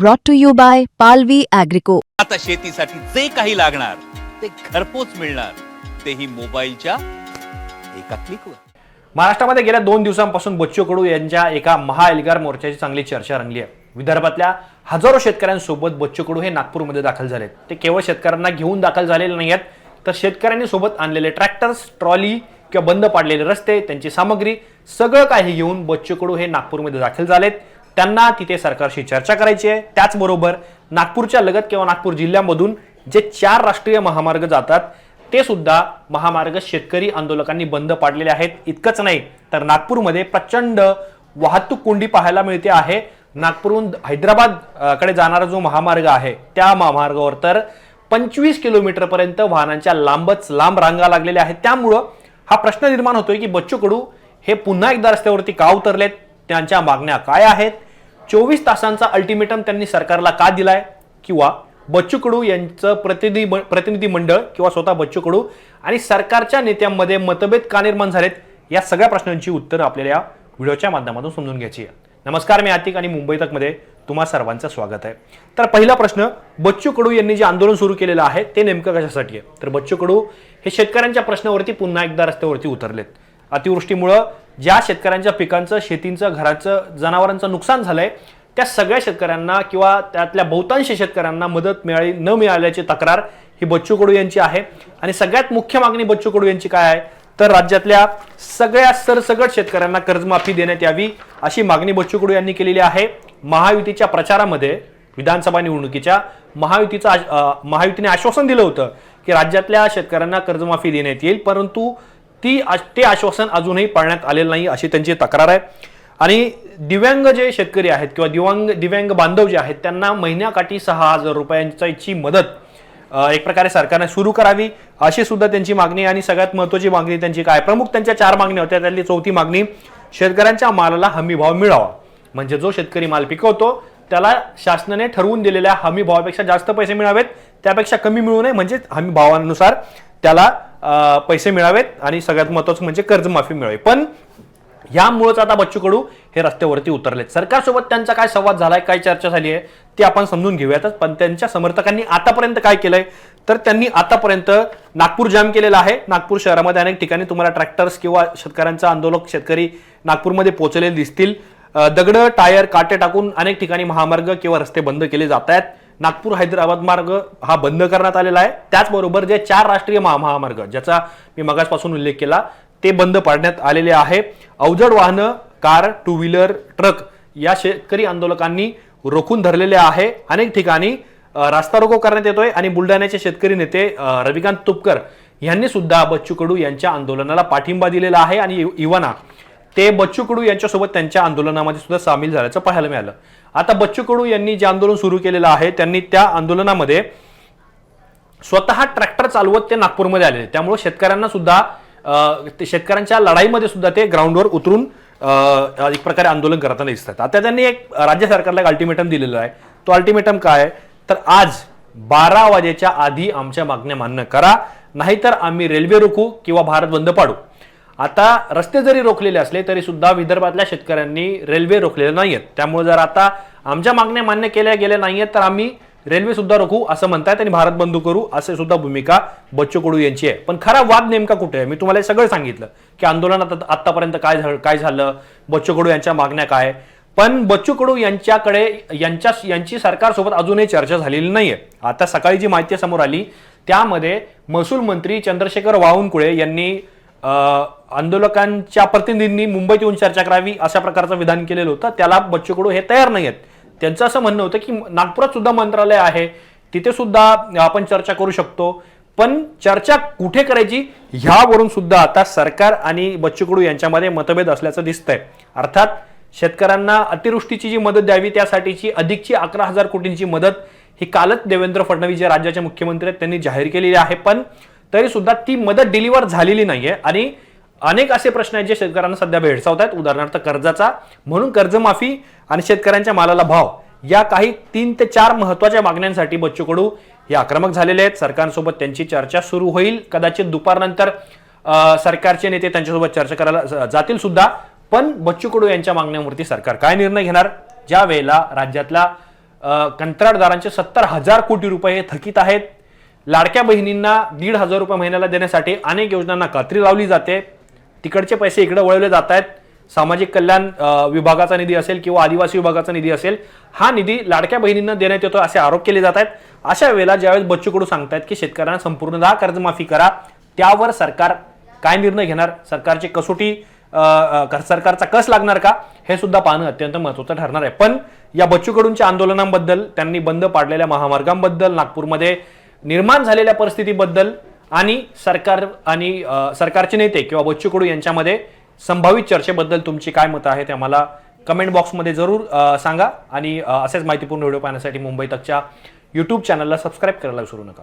brought to you by Palvi Agrico. आता शेतीसाठी जे काही लागणार ते घरपोच मिळणार. तेही मोबाईलच्या एका क्लिकवर महाराष्ट्रामध्ये गेल्या दोन दिवसांपासून बच्चू कडू यांच्या एका महाएल्गार मोर्चाची चांगली चर्चा रंगली आहे. विदर्भातल्या हजारो शेतकऱ्यांसोबत बच्चू कडू हे नागपूरमध्ये दाखल झालेत ते केवळ शेतकऱ्यांना घेऊन दाखल झालेले नाही आहेत तर शेतकऱ्यांनी सोबत आणलेले ट्रॅक्टर्स ट्रॉली किंवा बंद पाडलेले रस्ते त्यांची सामग्री सगळं काही घेऊन बच्चू कडू हे नागपूरमध्ये दाखल झालेत. त्यांना तिथे सरकारशी चर्चा करायची आहे. त्याचबरोबर नागपूरच्या लगत किंवा नागपूर जिल्ह्यामधून जे चार राष्ट्रीय महामार्ग जातात ते सुद्धा महामार्ग शेतकरी आंदोलकांनी बंद पाडलेले आहेत. इतकंच नाही तर नागपूरमध्ये प्रचंड वाहतूक कोंडी पाहायला मिळते आहे. नागपूरहून हैदराबादकडे जाणारा जो महामार्ग आहे त्या महामार्गावर तर पंचवीस किलोमीटरपर्यंत वाहनांच्या लांबच लांब रांगा लागलेल्या आहेत. त्यामुळं हा प्रश्न निर्माण होतोय की बच्चू कडू हे पुन्हा एकदा रस्त्यावरती का उतरलेत? त्यांच्या मागण्या काय आहेत? चोवीस तासांचा अल्टिमेटम त्यांनी सरकारला का दिलाय? किंवा बच्चू कडू यांचं प्रतिनिधी प्रतिनिधी मंडळ किंवा स्वतः बच्चू कडू आणि सरकारच्या नेत्यांमध्ये मतभेद का निर्माण झालेत? या सगळ्या प्रश्नांची उत्तरं आपल्याला या व्हिडिओच्या माध्यमातून समजून घ्यायची आहे. नमस्कार मी आतिक आणि मुंबई तकमध्ये तुम्हा सर्वांचं स्वागत आहे. तर पहिला प्रश्न बच्चू कडू यांनी जे आंदोलन सुरू केलेलं आहे ते नेमकं कशासाठी आहे? तर बच्चू कडू हे शेतकऱ्यांच्या प्रश्नावरती पुन्हा एकदा रस्त्यावरती उतरलेत. अतिवृष्टीमुळं ज्या शेतकऱ्यांच्या पिकांचं शेतींचं घराचं जनावरांचं नुकसान झालंय त्या सगळ्या शेतकऱ्यांना किंवा त्यातल्या बहुतांश शेतकऱ्यांना मदत मिळाली न मिळाल्याची तक्रार ही बच्चू कडू यांची आहे. आणि सगळ्यात मुख्य मागणी बच्चू कडू यांची काय आहे? तर राज्यातल्या सगळ्या सरसगट शेतकऱ्यांना कर्जमाफी देण्यात यावी अशी मागणी बच्चू कडू यांनी केलेली आहे. महायुतीच्या प्रचारामध्ये विधानसभा निवडणुकीच्या महायुतीचं महायुतीने आश्वासन दिलं होतं की राज्यातल्या शेतकऱ्यांना कर्जमाफी देण्यात येईल परंतु ती ते आश्वासन अजूनही पाळण्यात आलेलं नाही अशी त्यांची तक्रार आहे. आणि दिव्यांग जे शेतकरी आहेत किंवा दिव्यांग दिव्यांग बांधव जे आहेत त्यांना महिन्याकाठी सहा हजार रुपयांची मदत एक प्रकारे सरकारने सुरू करावी अशी सुद्धा त्यांची मागणी आणि सगळ्यात महत्वाची मागणी त्यांची काय? प्रमुख त्यांच्या चार मागण्या होत्या. त्यातली चौथी मागणी शेतकऱ्यांच्या मालाला हमीभाव मिळावा. म्हणजे जो शेतकरी माल पिकवतो त्याला शासनाने ठरवून दिलेल्या हमी भावापेक्षा जास्त पैसे मिळावेत. त्यापेक्षा कमी मिळू नये. म्हणजे हमी भावानुसार त्याला पैसे मिळावेत आणि सगळ्यात महत्वाचं म्हणजे कर्जमाफी मिळावी. पण यामुळेच आता बच्चू कडू हे रस्त्यावरती उतरलेत. सरकारसोबत त्यांचा काय संवाद झालाय काय चर्चा झाली आहे ती आपण समजून घेऊयातच. पण त्यांच्या समर्थकांनी आतापर्यंत काय केलंय? तर त्यांनी आतापर्यंत नागपूर जाम केलेला आहे. नागपूर शहरामध्ये अनेक ठिकाणी तुम्हाला ट्रॅक्टर्स किंवा शेतकऱ्यांचा आंदोलक शेतकरी नागपूरमध्ये पोहोचलेले दिसतील. दगडं टायर काटे टाकून अनेक ठिकाणी महामार्ग किंवा रस्ते बंद केले जात आहेत नागपूर हैदराबाद मार्ग हा बंद करण्यात आलेला आहे. त्याचबरोबर जे चार राष्ट्रीय महामार्ग ज्याचा मी मगासपासून उल्लेख केला ते बंद पाडण्यात आलेले आहे. अवजड वाहनं कार टू व्हीलर ट्रक या शेतकरी आंदोलकांनी रोखून धरलेले आहे. अनेक ठिकाणी रास्ता रोको करण्यात येतोय आणि बुलढाण्याचे शेतकरी नेते रविकांत तुपकर यांनी सुद्धा बच्चू कडू यांच्या आंदोलनाला पाठिंबा दिलेला आहे. आणि इवाना ते बच्चू कडू यांच्यासोबत त्यांच्या आंदोलनामध्ये सुद्धा सामील झाल्याचं पाहायला मिळालं. आता बच्चू कडू यांनी जे आंदोलन सुरू केलेलं आहे त्यांनी त्या आंदोलनामध्ये स्वतः ट्रॅक्टर चालवत ते नागपूरमध्ये आलेले. त्यामुळे शेतकऱ्यांना सुद्धा ते शेतकऱ्यांच्या लढाईमध्ये सुद्धा ते ग्राउंडवर उतरून एक प्रकारे आंदोलन करताना दिसतात. आता त्यांनी एक राज्य सरकारला एक अल्टिमेटम दिलेला आहे. तो अल्टिमेटम काय? तर आज बारा वाजेच्या आधी आमच्या मागण्या मान्य करा. नाहीतर आम्ही रेल्वे रोखू किंवा भारत बंद पाडू. आता रस्ते जरी रोखलेले असले तरी सुद्धा विदर्भातल्या शेतकऱ्यांनी रेल्वे रोखलेले आहेत त्यामुळे जर आता आमच्या मागण्या मान्य केल्या गेल्या नाही आहेत तर आम्ही रेल्वे सुद्धा रोखू असं म्हणतायत आणि भारत बंदू करू असे सुद्धा भूमिका बच्चू कडू यांची आहे. पण खरा वाद नेमका कुठे आहे? मी तुम्हाला हे सगळं सांगितलं की आंदोलनात आता- आतापर्यंत काय झालं काय झालं बच्चू कडू यांच्या मागण्या काय पण बच्चू कडू यांच्याकडे यांच्या यांची सरकारसोबत अजूनही चर्चा झालेली नाहीये. आता सकाळी जी माहिती समोर आली त्यामध्ये महसूल मंत्री चंद्रशेखर बावनकुळे यांनी आंदोलकांच्या प्रतिनिधींनी मुंबईत येऊन चर्चा करावी अशा प्रकारचं विधान केलेलं होतं. त्याला बच्चू कडू हे तयार नाही आहेत त्यांचं असं म्हणणं होतं की नागपुरात सुद्धा मंत्रालय आहे. तिथे सुद्धा आपण चर्चा करू शकतो. पण चर्चा कुठे करायची? ह्यावरून सुद्धा आता सरकार आणि बच्चू कडू यांच्यामध्ये मतभेद असल्याचं दिसतंय. अर्थात शेतकऱ्यांना अतिवृष्टीची जी मदत द्यावी त्यासाठीची अधिकची अकरा हजार कोटींची मदत ही कालच देवेंद्र फडणवीस जे राज्याचे मुख्यमंत्री आहेत त्यांनी जाहीर केलेली आहे. पण तरी सुद्धा ती मदत डिलिव्हर झालेली नाहीये. आणि अनेक असे प्रश्न आहेत जे शेतकऱ्यांना सध्या भेडसावत आहेत उदाहरणार्थ कर्जाचा. म्हणून कर्जमाफी आणि शेतकऱ्यांच्या मालाला भाव या काही तीन ते चार महत्त्वाच्या मागण्यांसाठी बच्चू कडू हे आक्रमक झालेले आहेत. सरकारसोबत त्यांची चर्चा सुरू होईल. कदाचित दुपारनंतर सरकारचे नेते त्यांच्यासोबत चर्चा करायला जातील सुद्धा. पण बच्चू कडू यांच्या मागण्यांवरती सरकार काय निर्णय घेणार? ज्या वेळेला राज्यातला कंत्राटदारांचे सत्तर हजार कोटी रुपये थकीत आहेत. लाडक्या बहिणींना दीड हजार रुपये महिन्याला देण्यासाठी अनेक योजनांना कात्री लावली जाते. तिकडचे पैसे इकडे वळवले जात आहेत. सामाजिक कल्याण विभागाचा निधी असेल किंवा आदिवासी विभागाचा निधी असेल हा निधी लाडक्या बहिणींना देण्यात येतो असे आरोप केले जात आहेत. अशा वेळेला ज्यावेळेस बच्चू कडू सांगतायत की शेतकऱ्यांना संपूर्णतः कर्जमाफी करा त्यावर सरकार काय निर्णय घेणार? सरकारची कसोटी सरकारचा कस लागणार का? हे सुद्धा पाहणं अत्यंत महत्त्वाचं ठरणार आहे. पण या बच्चू कडूंच्या आंदोलनांबद्दल त्यांनी बंद पाडलेल्या महामार्गांबद्दल नागपूरमध्ये निर्माण झालेल्या परिस्थितीबद्दल आणि सरकार आणि सरकारचे नेते किंवा बच्चू कडू यांच्यामध्ये संभावित चर्चेबद्दल तुमची काय मतं आहेत ते आम्हाला कमेंट बॉक्समध्ये जरूर सांगा. आणि असेच माहितीपूर्ण व्हिडिओ पाहण्यासाठी मुंबई तकच्या यूट्यूब चॅनलला सबस्क्राईब करायला विसरू नका.